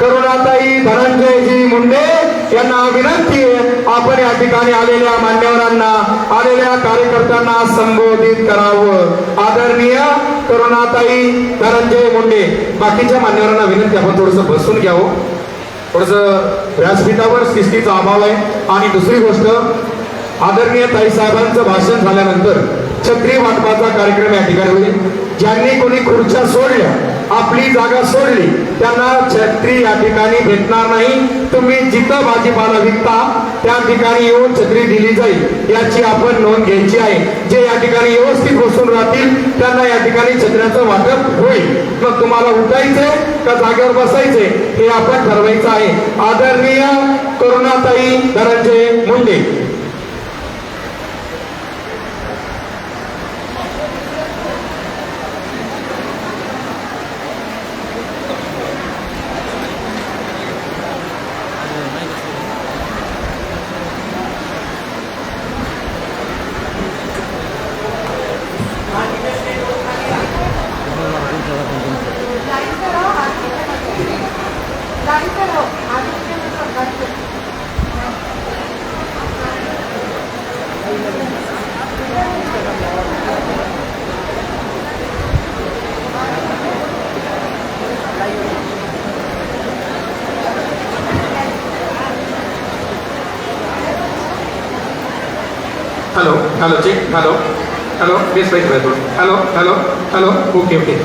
करुणाताई धनंजयजी मुंडे यांना विनंती आहे आपण या ठिकाणी आलेल्या मान्यवरांना आलेल्या कार्यकर्त्यांना संबोधित करावं. आदरणीय करुणाताई धनंजय मुंडे बाकीच्या मान्यवरांना विनंती आपण थोडस बसून घ्यावं हो. थोडस व्यासपीठावर शिस्तीचा अभाव आहे. आणि दुसरी गोष्ट आदरणीय ताई साहेबांचं भाषण झाल्यानंतर छत्री वाटपाचा कार्यक्रम या ठिकाणी होईल. ज्यांनी कोणी खुर्च्या सोडल्या आपली जागा सोडली. त्यांना छत्री या ठिकाणी भेटणार नाही. तुम्ही जिथं भाजीपाला विकता त्या ठिकाणी येऊन छत्री दिली जाईल. याची आपण नोंद घ्यायची आहे. जे या ठिकाणी व्यवस्थित बसून राहतील त्यांना या ठिकाणी छत्र्याचं वाटप होईल. मग तुम्हाला उठायचंय का जागेवर बसायचे हे आपण ठरवायचं आहे. आदरणीय करुणाताई Dhananjay hello hello check hello hello base पाहिजे पाहिजे थोडं hello hello hello okay okay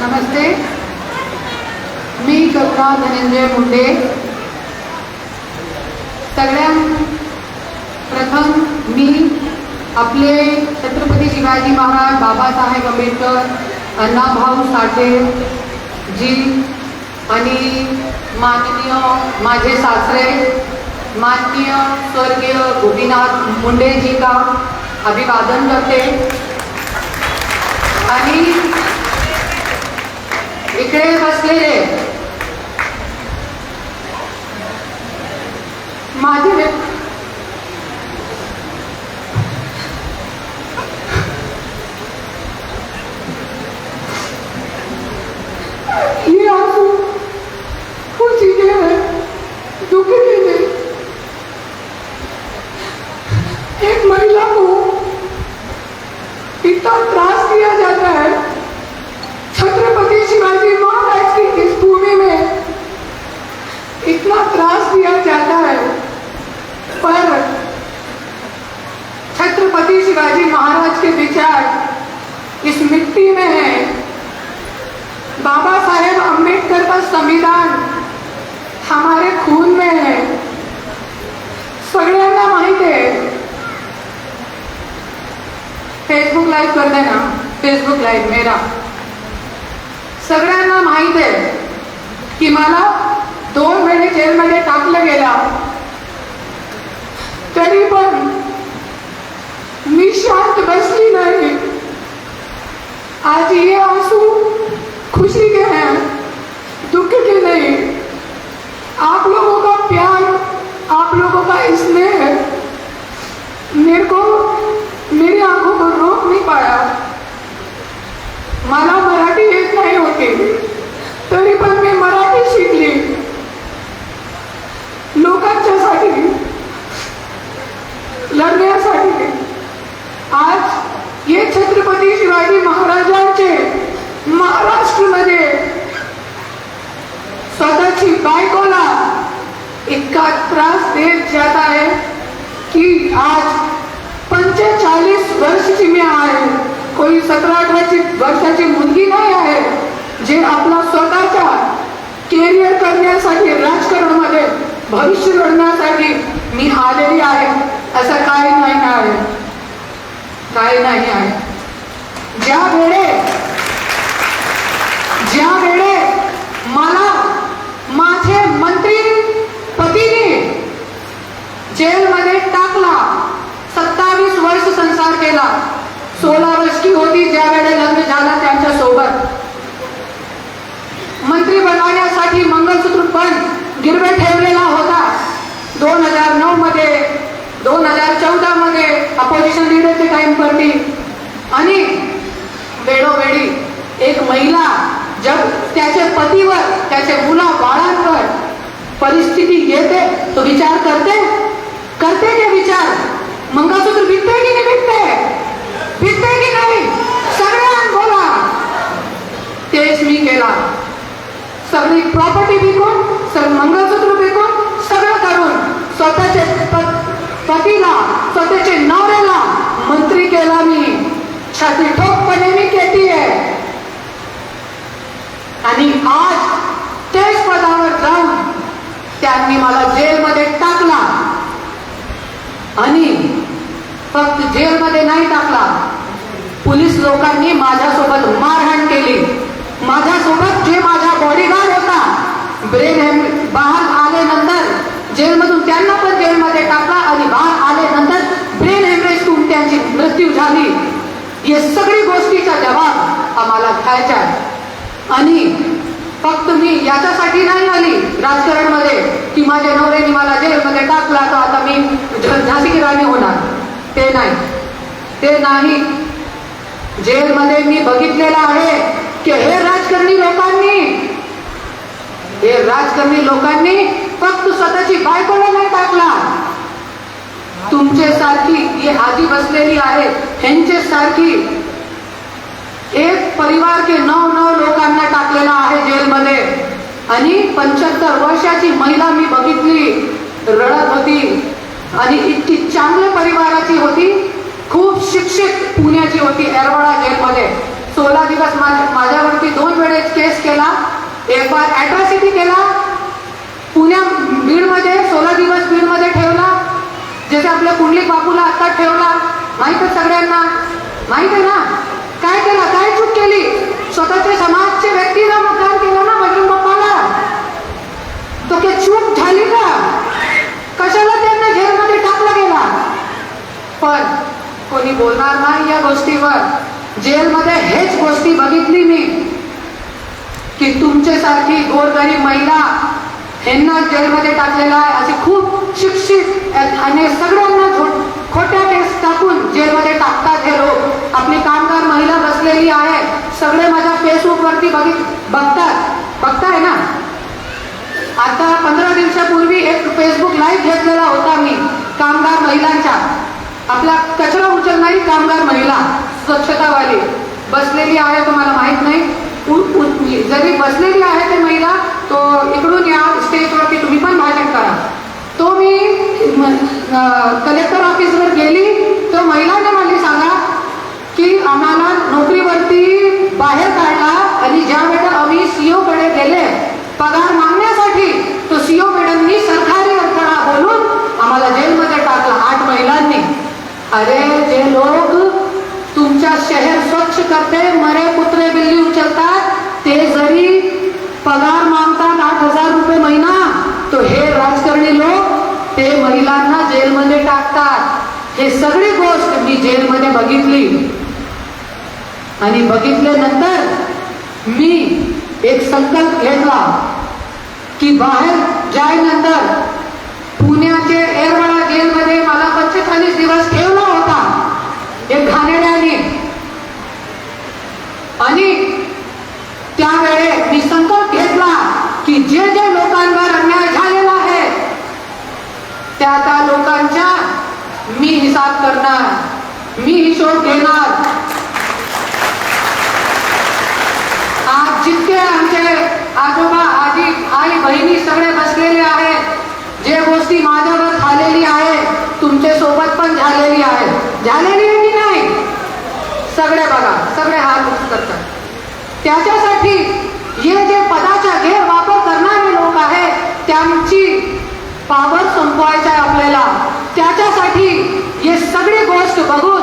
नमस्ते मी करुणा धनंजय मुंडे बाबासाहेब आंबेडकर अण्णाभाऊ साठे जी आणि माननीय माझे सासरे माननीय स्वर्गीय गोपीनाथ मुंडेजी का अभिवादन करते. आणि इकडे बसलेले मला दोन वेळे जेलमध्ये टाकलं गेला. तरी पण मी शांत बसली नाही. आज ये आँसू खुशी के हैं, दुख के नहीं. आप लोगों का प्यार, आप लोगों का स्नेह मेरे को, मेरी आँखों को रोक नहीं पाया। मला मराठी येत नाही होती. तरी पण मी मराठी शिकली लढण्यासाठी आज हे छत्रपती शिवाजी महाराजांचे महाराष्ट्रमध्ये स्वतःची बायकोला इतका त्रास देत जात आहे की आज पंचेचाळीस वर्षची मी आहे. कोणी सतरा अठराची वर्षाची मुलगी नाही आहे जे आपला स्वतःच्या केरियर करण्यासाठी राजकारणामध्ये भविष्य घडण्यासाठी मी आलेली आहे. असं काही नाही आहे. काही नाही आहे. ज्या वेळे ज्या वेळे मला माझे मंत्री पतीने जेलमध्ये टाकला सत्तावीस वर्ष संसार केला. सोळा वर्षी होती ज्या वेळे लग्न झाला त्यांच्यासोबत. मंत्री बनवण्यासाठी मंगलसूत्र पण गिरवे ठेवलेला दोन हजार नऊ मध्ये दोन हजार चौदा मध्ये अपोजिशन लिडरचे कायम करती आणि वेळोवेळी एक महिला जग त्याचे पतीवर त्याच्या मुला बाळांवर परिस्थिती येते. तो विचार करते. करते की विचार. मंगळसूत्र विकते की नाही विकते विकते की नाही? सगळ्यांना बोला. तेच मी केला. सगळी प्रॉपर्टी विकून सगळं मंगळसूत्र स्वतःचे पतीला स्वतःचे नवऱ्याला मंत्री केला मी. छाती ठोकपणे मी केली आहे आणि आज तेच पदावर जाऊन त्यांनी मला जेलमध्ये टाकला. आणि फक्त जेलमध्ये नाही टाकला पोलीस लोकांनी माझ्यासोबत मारहाण केली. माझ्यासोबत जे माझा बॉडीगार्ड होता ब्रेन हेम बाहेर आल्यानंतर जेलमधून त्यांना पण जेलमध्ये टाकला आणि बाहेर आल्यानंतर ब्रेन हेमरेज होऊन त्यांची मृत्यू झाली. हे सगळी गोष्टीचा जबाब आम्हाला घ्यायचा आहे. आणि फक्त मी याच्यासाठी नाही आली राजकारणमध्ये की माझ्या नवऱ्याने मला जेलमध्ये टाकला तर आता मी झाशी राणी होणार? ते नाही. ते नाही. जेलमध्ये मी बघितलेलं आहे की हे राजकारणी लोकांनी हे राजकारणी लोकांनी फक्त स्वतःची बायकोला नाही टाकला तुमचे सारखी ही आजी बसलेली आहे ह्यांचे सारखी एक परिवार के नऊ नऊ लोकांना टाकलेला आहे जेलमध्ये. आणि पंच्याहत्तर वर्षाची महिला मी बघितली रडत होती. आणि इतकी चांगल्या परिवाराची होती खूप शिक्षित पुण्याची होती एरवाडा जेलमध्ये. सोळा दिवस माझ्या माझ्यावरती दोन वेळेस केस केला एक बार अॅट्रॉसिटी केला पुण्या बीडमध्ये सोळा दिवस बीडमध्ये ठेवला. जसे आपल्या कुंडली बापूला आता ठेवला. माहीत आहे सगळ्यांना? माहीत आहे ना? काय केलं? काय चूक केली? स्वतःच्या समाजच्या व्यक्तीला मतदान केलं ना वकील बाप्पाला? तो काय चूक झाली का? कशाला त्यांना जेलमध्ये टाकला गेला? पण कोणी बोलणार नाही या गोष्टीवर. जेलमध्ये हेच गोष्टी बघितली मी. की तुमच्यासारखी गोरगरीब महिला त्यांना जेलमध्ये टाकलेला आहे. असे खूप शिक्षित आणि सगळ्यांना खोट्या टेस्ट टाकून जेलमध्ये टाकतात हे लोक. आपली कामगार महिला बसलेली आहे. सगळे माझ्या फेसबुकवरती बघित बघतात. बघताय ना? आता पंधरा दिवसापूर्वी एक फेसबुक लाईव्ह घेतलेला होता मी कामगार महिलांच्या आपला कचरा उचलणारी कामगार महिला स्वच्छतावाली. बसलेली आहे तुम्हाला माहीत नाही? जरी बसलेली आहे ते महिला तो इकडून या स्टेजवरती तुम्ही पण भाषण करा. तो मी कलेक्टर ऑफिसवर गेली तर महिलाने मला सांगा की आम्हाला नोकरीवरती बाहेर काढला आणि ज्या वेळेला आम्ही सीओ कडे गेले पगार मागण्यासाठी तो सीओ मॅडमनी सरकारी बोलून आम्हाला जेलमध्ये टाकला आठ महिलांनी. अरे जे लोक तुमच्या शहर स्वच्छ करते मरे कुत्रे बिल्ली उचलतात ते जरी पगार मागतात आठ हजार रुपये महिना. तो हे राजकारणी लोक ते महिलांना जेलमध्ये टाकतात. हे सगळी गोष्ट मी जेलमध्ये बघितली. आणि बघितल्यानंतर मी एक संकल्प घेतला की बाहेर जायनंतर पुण्याचे एरवाडा जेलमध्ये मला पंचेचाळीस दिवस ठेवला होता. एक घाणेड्याने आणि त्यावेळे मी संकल्प घेतला की जे जे लोकांवर अन्याय झालेला आहे त्या त्या लोकांच्या साथ करणार. मी हिशोब घेणार. आज जितके आमचे आजोबा आजी आई बहिणी सगळे बसलेले आहेत जे गोष्टी माझ्यावर झालेली आहे तुमच्यासोबत पण झालेली आहे झालेली आहे की नाही? सगळे बघा सगळे हात उच करतात. त्याच्यासाठी हे जे पदाचा गैरवापर करणारे लोक आहेत त्यांची पावर संपवायचा आहे आपल्याला. त्याच्यासाठी हे सगळी गोष्ट बघून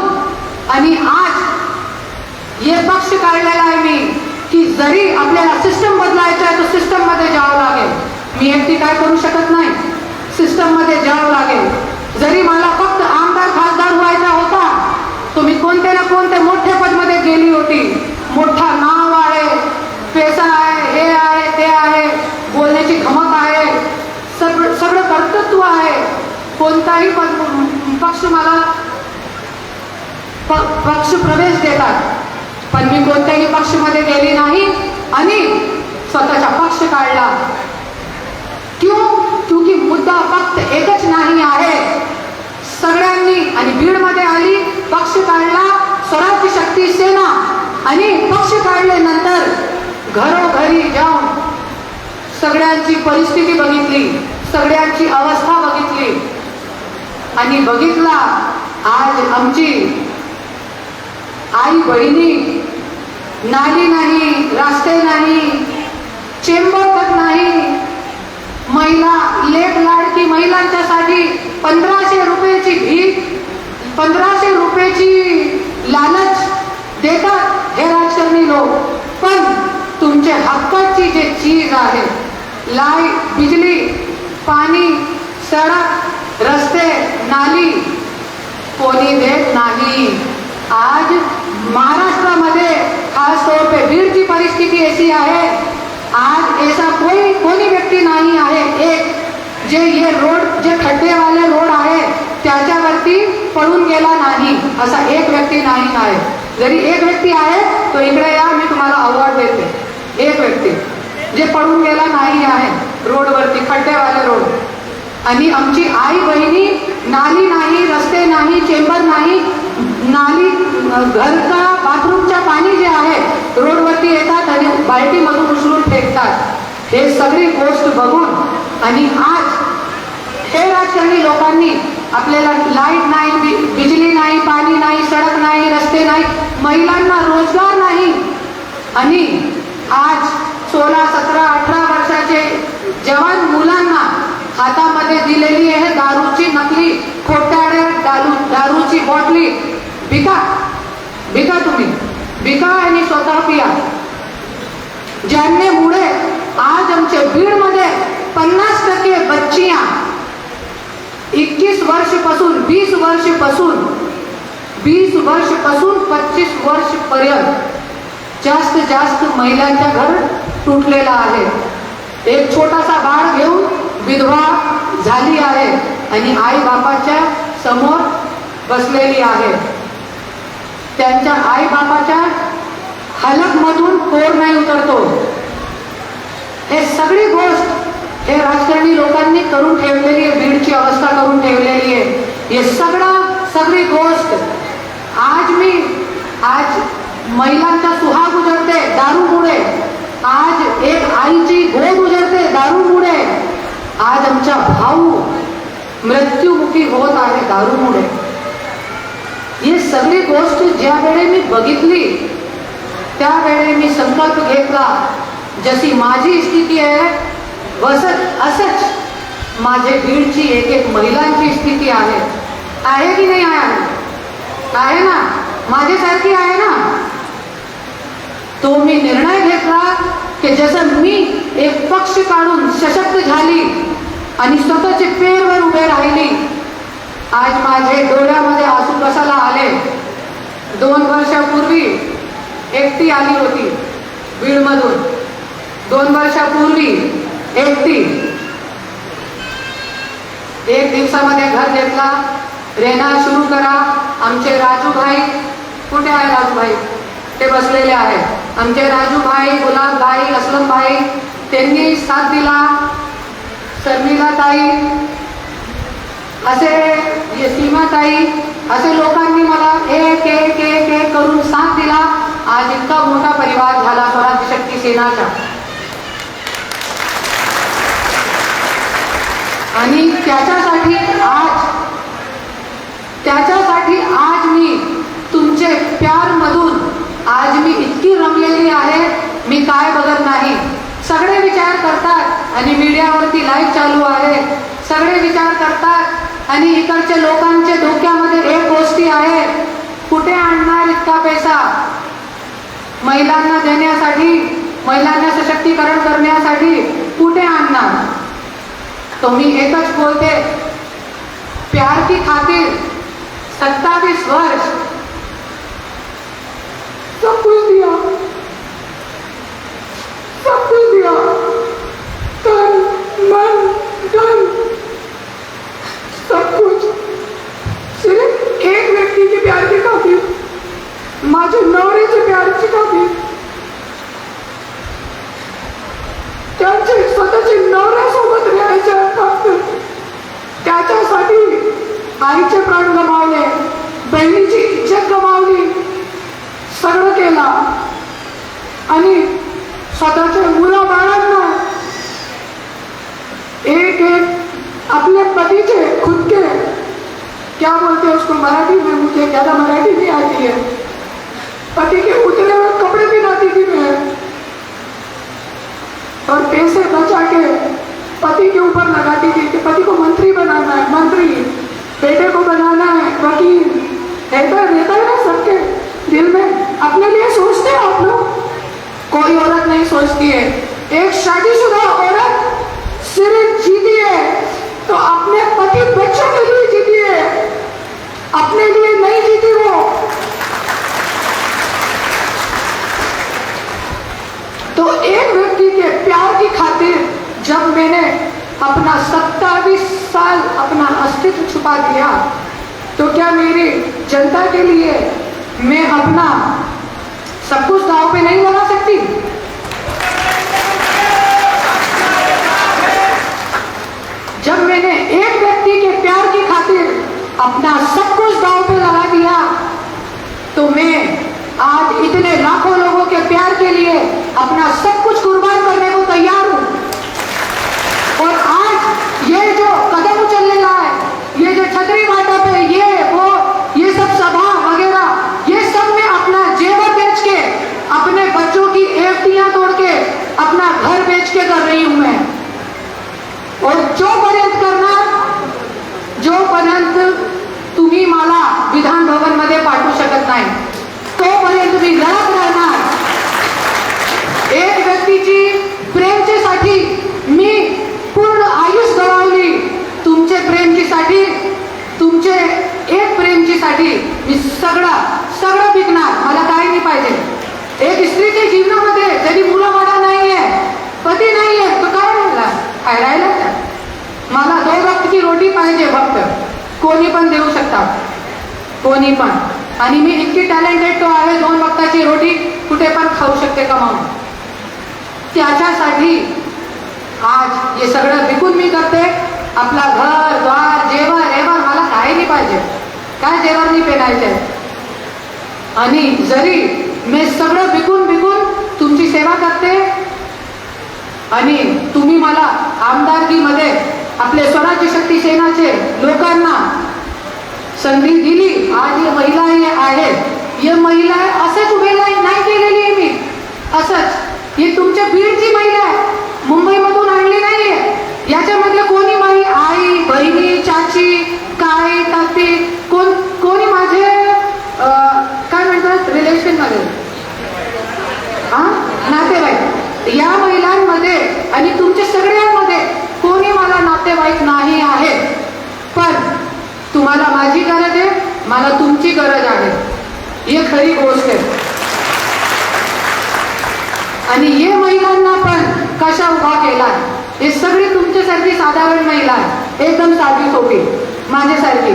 आणि आज हे पक्ष काढलेलं आहे मी की जरी आपल्याला सिस्टम बदलायचं आहे तर सिस्टममध्ये जावं लागेल. मी एकटी काय करू शकत नाही? सिस्टममध्ये जावं लागेल. जरी मला फक्त आमदार खासदार व्हायचा होता तुम्ही कोणते ना कोणते मोठे पदमध्ये गेली होती. मोठा नाव आहे पैसा आहे हे आहे ते आहे बोलण्याची धमक आहे. सगळं सगळं कर्तृत्व आहे. कोणताही पद पक्ष मला पक्ष प्रवेश देतात. पण मी कोणत्याही पक्षमध्ये गेली नाही आणि स्वतःचा पक्ष काढला. क्यों? क्योंकि मुद्दा फक्त एकच नाही आहे. सगळ्यांनी आणि बीडमध्ये आली पक्ष काढला स्वराज्य शक्ती सेना आणि पक्ष काढल्यानंतर घरोघरी जाऊन सगळ्यांची परिस्थिती बघितली सगळ्यांची अवस्था बघितली. आणि बघितला आज आमची आई बहिणी नाली नाही रस्ते नाही चेंबर तक नाही. महिला लेट लाडकी महिलांच्यासाठी पंधराशे रुपयाची भीक पंधराशे रुपयाची लालच देतात हे राजकारणी लोक. पण तुमचे हक्काची जे चीज आहे लाइट बिजली पाणी सडक रस्ते नाली कोणी देत नाही. आज महाराष्ट्रामध्ये खास तौर पे भीड़ की परिस्थिति ऐसी है आज ऐसा कोई कोणी व्यक्ती नाही आहे एक जे ये रोड जे खड्डेवाले रोड आहे त्याच्यावरती पडून गेला नाही असा एक व्यक्ती नाही आहे. जरी एक व्यक्ती आहे तो इकडे या मी तुम्हाला अवॉर्ड देते. एक व्यक्ती जे पडून गेला नाही आहे. आणि आमची आई बहिणी नाली नाही रस्ते नाही चेंबर नाही नाली घरचा बाथरूमच्या पाणी जे आहे रोडवरती येतात आणि बाल्टीमधून उचलून फेकतात. हे सगळी गोष्ट बघून आणि आज हे राजकारणी लोकांनी आपल्याला लाइट नाही बिजली नाही पाणी नाही सडक नाही रस्ते नाही महिलांना रोजगार नाही. आणि आज सोळा सतरा अठरा वर्षाचे जवान मुलांना हातामध्ये दिलेली आहे दारूची नकली खोट्याडे दारू दारूची बॉटली. बिका बिका तुम्ही. बिका आणि स्वतः पिया. ज्यांच्यामुळे आज आमच्या बीडमध्ये पन्नास टक्के बच्चिया इक्कीस वर्षपासून वीस वर्षपासून वीस वर्षपासून पच्चीस वर्ष पर्यंत जास्त जास्त महिलांच्या घर तुटलेला आहे. एक छोटासा बाळ घेऊन विधवा झाली आहे आणि आई बापाच्या समोर बसलेली आहे. त्यांच्या आई बापाच्या हलकमधून कोर नाही उतरतो. हे सगळी गोष्ट हे राजकारणी लोकांनी करून ठेवलेली आहे बीडची अवस्था करून ठेवलेली आहे. हे सगळं सगळी गोष्ट आज मी आज महिलांचा सुहाग उजळते दारूमुळे. आज एक आईची गोड उजळते दारूमुळे. आज आमच्या भाऊ मृत्युमुखी होत आहे दारूमुळे. ही सगळी गोष्ट ज्या वेळे मी बघितली त्यावेळे मी संकल्प घेतला जशी माझी स्थिती आहे वसत असंच माझे बीडची एक एक महिलांची स्थिती आहे. आहे की नाही आहे? आहे ना? माझ्यासारखी आहे ना? तो मी निर्णय घेतला की जसं मी एक पक्ष काढून सशक्त झाली आणि स्वतःचे पेरवर उभे राहिली आज माझे डोळ्यामध्ये आसू कशाला आले? दोन वर्षापूर्वी एकटी आली होती बीडमधून. दोन वर्षापूर्वी एकटी. एक दिवसामध्ये घर घेतला रेना सुरू करा आमचे राजूभाई कुठे आहे राजूभाई? ते बसलेले आहेत. आमचे राजूभाई गुलाबभाई असलमभाई त्यांनी साथ दिला. शर्मिला ताई असे सीमा ताई असे लोकांनी मला एक एक एक एक करून साथ दिला. आज इतका मोठा परिवार झाला स्वराज्य शक्ती सेनाचा. आणि त्याच्यासाठी आज त्याच्यासाठी आज मी तुमचे प्यार मधून आज मी इतकी रमलेली आहे मी काय बघत नाही. सगळे विचार करतात आणि मीडियावरती लाईव्ह चालू आहे. सगळे विचार करतात आणि इकडच्या लोकांच्या डोक्यामध्ये एक गोष्टी आहे कुठे आणणार इतका पैसा? महिलांना देण्यासाठी महिलांना सशक्तीकरण करण्यासाठी कुठे आणणार? तो मी एकच बोलते प्यार की खातिर सत्तावीस वर्ष है। पति के उतरे हुए कपड़े पहनाती थी मैं। और पैसे बचा के पति के ऊपर लगाती थी कि पति को मंत्री बनाना है, मंत्री। बेटे को बनाना है, वकील। ऐसा रहता है ना सबके दिल में। अपने लिए सोचते हैं आप लोग। कोई औरत नहीं सोचती है। एक शादीशुदा औरत सिर्फ़ जीती है तो अपने पति बच्चों के लिए जीती है। अपने लिए नहीं जीती वो। तो एक व्यक्ति के प्यार की खातिर जब मैंने अपना सत्तावीस साल अपना अस्तित्व छुपा दिया तो क्या मेरी जनता के लिए मैं अपना सब कुछ दाव पे नहीं लगा सकती? प्रेमचीसाठी मी सगळं सगळं विकणार मला काही नाही पाहिजे. एक स्त्रीच्या जीवनामध्ये जरी मुलं मला नाहीये पती नाहीये तो काय राहिला? काय राहिला मला दोन वक्तची रोटी पाहिजे फक्त. कोणी पण देऊ शकतात. कोणी पण. आणि मी इतकी टॅलेंटेड तो आहे दोन वक्ताची रोटी कुठे पण खाऊ शकते कमावून. त्याच्यासाठी आज हे सगळं विकून मी करते. आपला घर द्वार जेवण एवण मला काही नाही पाहिजे. काय देवांनी नाही आणि जरी मी सगळं विकून विकून तुमची सेवा करते आणि तुम्ही मला आमदारकीमध्ये आपले स्वराज्य शक्ती सेनाचे लोकांना संधी दिली आज ही महिला हे आहेत. या महिला असंच उभे नाही नाही केलेली आहे मी. असंच ही तुमच्या बीडची महिला आहे. मुंबईमधून आणली नाहीये. याच्यामधले कोणी माझी आई बहिणी चाची काय ताती कोण कोणी माझे अं, काय म्हणतात रिलेशनमध्ये हा नातेवाईक या महिलांमध्ये आणि तुमच्या सगळ्यांमध्ये कोणी मला नातेवाईक नाही आहे. पण तुम्हाला माझी गरज आहे मला तुमची गरज आहे. हे खरी गोष्ट आहे. आणि हे महिलांना पण कशा उभा केला हे सगळी तुमच्यासारखी साधारण महिला आहे एकदम साधी सोपी. माझ्यासारखी.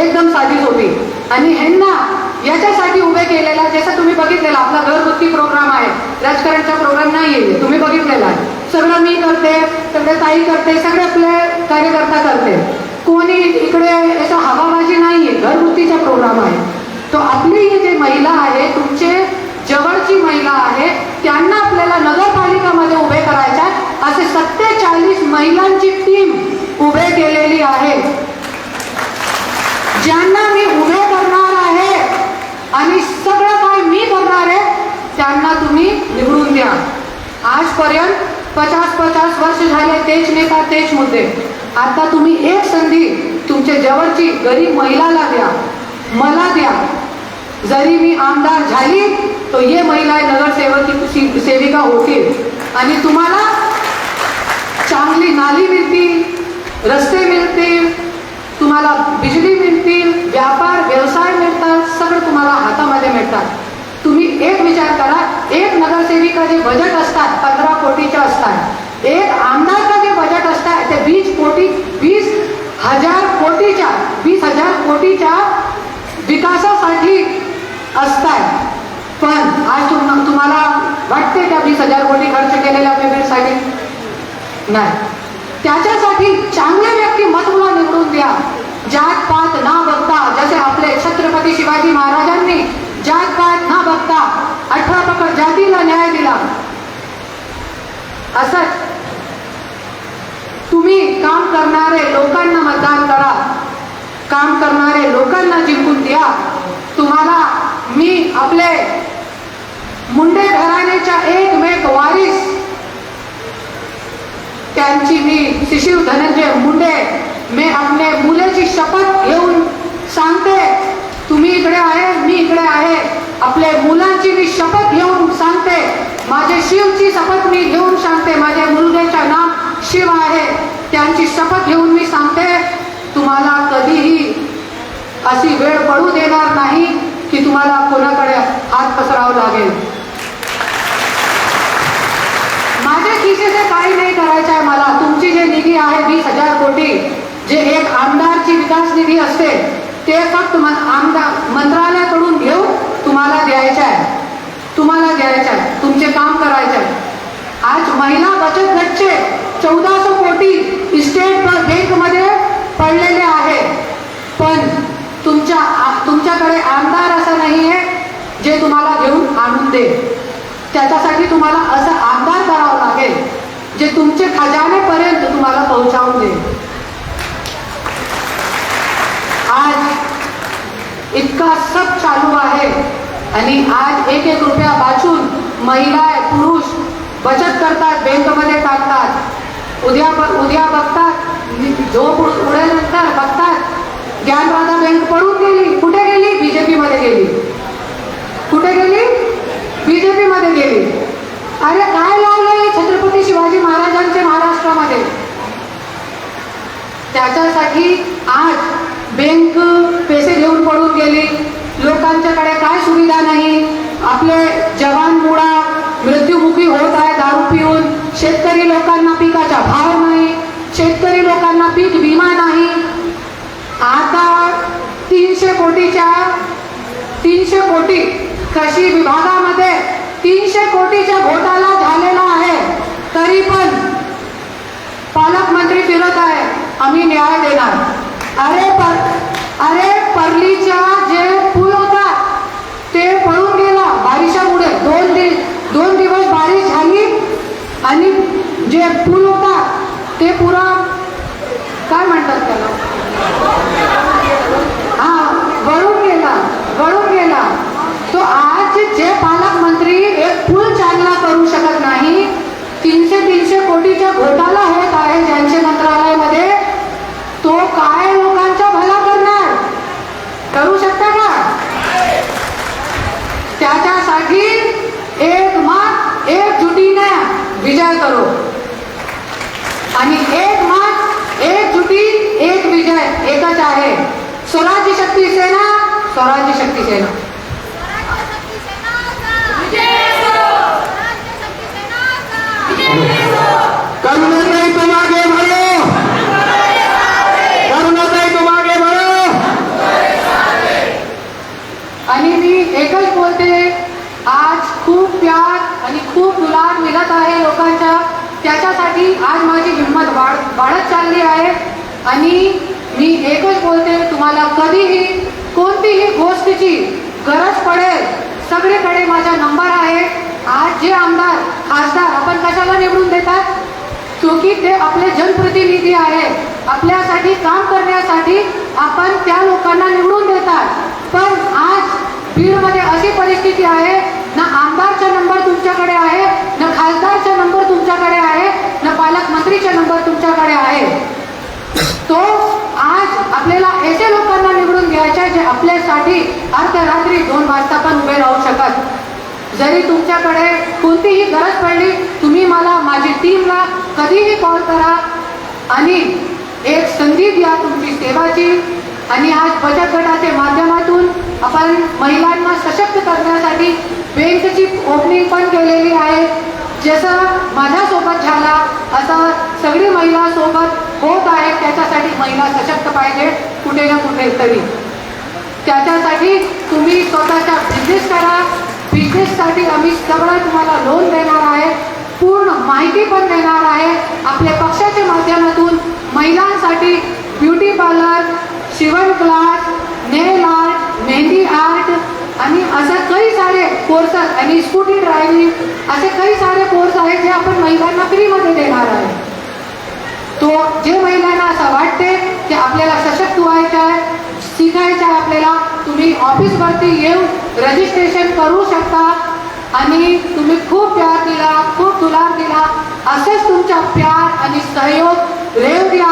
एकदम साधी सोपी. आणि ह्यांना याच्यासाठी उभे केलेला जसं तुम्ही बघितलेला आपला घरगुती प्रोग्राम आहे. राजकारणचा प्रोग्राम नाही आहे तुम्ही बघितलेला आहे. सगळं मी करते सगळे ताई करते सगळे आपले कार्यकर्ता करते. कोणी इकडे असं हवाबाजी नाही आहे घरगुतीचा प्रोग्राम आहे. तो आपली ही जे महिला आहे तुमचे जवळची महिला आहे त्यांना आपल्याला नगरपालिकामध्ये उभे करायच्या असे सत्तेचाळीस महिलांची टीम उभे केलेली आहे. ज्यांना मी उभे करणार आहे आणि सगळं काय मी करणार आहे त्यांना तुम्ही निवडून द्या. आजपर्यंत पचास पचास वर्ष झाले तेच नेता तेच मुद्दे. आता तुम्ही एक संधी तुमच्या जवळची गरीब महिलाला द्या. मला द्या. जरी मी आमदार झाली तो ये महिला नगरसेवकी सेविका होतील. आणि तुम्हाला चांगली नाली मिळतील रस्ते मिळतील तुम्हाला बिजली मिळतील व्यापार व्यवसाय मिळतात सगळं तुम्हाला हातामध्ये मिळतात तुम्ही एक विचार करा एक जे बजेट असतात पंधरा कोटीचे असतात. एक आमदारका जे बजेट असतात ते वीस कोटी वीस हजार कोटीच्या वीस हजार कोटीच्या विकासासाठी असतात. पण आज तुम तुम्हाला वाटते का वीस हजार कोटी खर्च केलेल्या पेमेंटसाठी नाही. त्याच्यासाठी चांगले व्यक्तिमत्वला निवडून द्या. जात पात ना बघता जसे आपले छत्रपती शिवाजी महाराजांनी जात पात बघता अठरा पकड जातीला न्याय दिला. असंच तुम्ही काम करणारे लोकांना मतदान करा. काम करणारे लोकांना जिंकून द्या. तुम्हाला मी आपले मुंडे घराण्याच्या एकमेक वारीस त्यांची मी शिशिर धनंजय मुंडे मी आपले मुलेची शपथ घेऊन सांगते तुम्ही इकडे आहे मी इकडे आहे. आपल्या मुलांची मी शपथ घेऊन सांगते. माझे शिवची शपथ मी घेऊन सांगते. माझ्या मुलग्याचं नाव शिव आहे. त्यांची शपथ घेऊन मी सांगते तुम्हाला कधीही अशी वेळ पडू देणार नाही की तुम्हाला कोणाकडे हात पसरावं लागेल. माझ्या खिशेचे काही नाही करायचं आहे मला. तुमची जे निधी आहे वीस हजार कोटी जे एक आमदारची विकास निधी असते ते फक्त आमदार मंत्रालयाकडून घेऊन तुम्हाला द्यायचं आहे तुम्हाला द्यायचं आहे तुमचे काम करायचे. आहे आज महिला बचत गटचे चौदाशे कोटी स्टेट बँकमध्ये पडलेले आहे. पण तुमच्या तुमच्याकडे आमदार असं नाही आहे जे तुम्हाला घेऊन आणून दे. त्याच्यासाठी तुम्हाला असं आमदार करावं लागेल जे तुमचे खजानेपर्यंत तुम्हाला पोहोचावून दे आज इतका सब चालू आहे आणि आज एक एक रुपया वाचून महिला पुरुष बचत करतात बँकमध्ये टाकतात. उद्या ब- उद्या बघतात झोप उड- उडल्यानंतर बघतात ज्ञानराधा बँक पडून गेली कुठे गेली? बी जे पीमध्ये गेली. कुठे गेली? बी जे पीमध्ये गेली. अरे काय लावलंय छत्रपती शिवाजी महाराजांचे महाराष्ट्रामध्ये? त्याच्यासाठी आज बँक पैसे घेऊन पडून गेली. लोकांच्याकडे काय सुविधा नाही. आपले जवान मुळा मृत्युमुखी होत आहे दारू पिऊन शेतकरी लोकांना पिकाचा भाव नाही शेतकरी लोकांना पीक विमा नाही. आता तीनशे कोटीच्या तीनशे कोटी कृषी विभागामध्ये तीनशे कोटीच्या घोटाळा झालेला आहे. तरी पण पालकमंत्री फिरत आहे. आम्ही न्याय देणार. अरे पर अरे परलीच्या जे पूल होता ते पळून गेला बारिशामुळे दोन दि दोन दिवस बारिश झाली आणि जे पूल होता ते पुरा काय म्हणतात त्याला हा गळून गेला गळून गेला तो आज जे पालकमंत्री एक पूल चांगला करू शकत नाही तीनशे तीनशे कोटीचा घोटाळा होत आहे ज्यांचे मंत्रालयामध्ये तो काय लोकांचा भला करणार करू शकता का त्याच्यासाठी एक मत एकजुटीने विजय करो आणि एक मत एकजुटी एक विजय एकच आहे स्वराज्य शक्ती सेना स्वराज्य शक्ती सेना करुणाताई तुम आगे बढ़ो करुणाताई तुम आगे बढ़ो आणि मी एकच बोलते आज खूप प्यार आणि खूप दुलार मिळत आहे लोकांच्या. त्याच्यासाठी आज माझी हिंमत वाढ वाढत चालली आहे. आणि मी एकच बोलते तुम्हाला कधीही कोणतीही गोष्टीची गरज पडेल सगळीकडे माझा नंबर आहे. आज जे आमदार खासदार आपण कशाला निवडून देतात? क्योंकि ते आपले जनप्रतिनिधी आहे आपल्यासाठी काम करण्यासाठी आपण त्या लोकांना निवडून देतात. पण आज बीडमध्ये अशी परिस्थिती आहे ना आमदारचा नंबर तुमच्याकडे आहे ना खासदारचा नंबर तुमच्याकडे आहे ना पालकमंत्रीचा नंबर तुमच्याकडे आहे. तो आज आपल्याला असे लोकांना निवडून घ्यायचे जे आपल्यासाठी अर्धरात्री दोन वाजता पण उभे राहू शकत. जरी तुमच्याकडे कोणतीही गरज पडली तुम्ही मला माझी टीमला कधीही कॉल करा आणि एक संधी द्या तुमची सेवाची आणि आज बचत गटाच्या माध्यमातून आपण महिलांना सशक्त करण्यासाठी बेंचची ओपनिंग पण केलेली आहे. जसं माझ्यासोबत झाला असं सगळी महिला सोबत होत आहे. त्याच्यासाठी महिला सशक्त पाहिजे कुठे ना कुठे तरी. त्याच्यासाठी तुम्ही स्वतःचा बिझनेस करा. बिझनेससाठी आम्ही सगळं तुम्हाला लोन देणार आहे. पूर्ण माहिती पण देणार आहे. आपल्या पक्षाच्या माध्यमातून महिलांसाठी ब्युटी पार्लर शिवण class nail art mehndi art आणि असं काही सारे कोर्स आणि स्कूटी ड्रायव्हिंग असे काही सारे कोर्स आहेत जे आपण महिलांना फ्रीमध्ये देणार आहे. तो जे महिलांना असं वाटते की आपल्याला सशक्त व्हायचं आहे शिकायचं आहे आपल्याला तुम्ही ऑफिसवरती येऊन रजिस्ट्रेशन करू शकता. आणि तुम्ही खूप प्यार दिला खूप दुलार दिला. असेच तुमचा प्यार आणि सहयोग रेव द्या.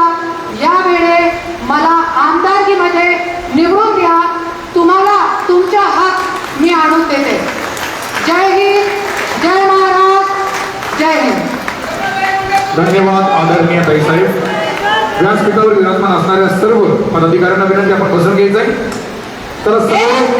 यावेळे मला आमदारकीमध्ये निवडून द्या. तुम्हाला तुमच्या हा मी आणून देते. जय हिंद जय महाराज जय हिंद. धन्यवाद आदरणीय ताईसाहेब. व्यासपीठावर विराजमान असणाऱ्या सर्व पदाधिकाऱ्यांना विनंती आपण बसून घ्यायचंय तर सर्व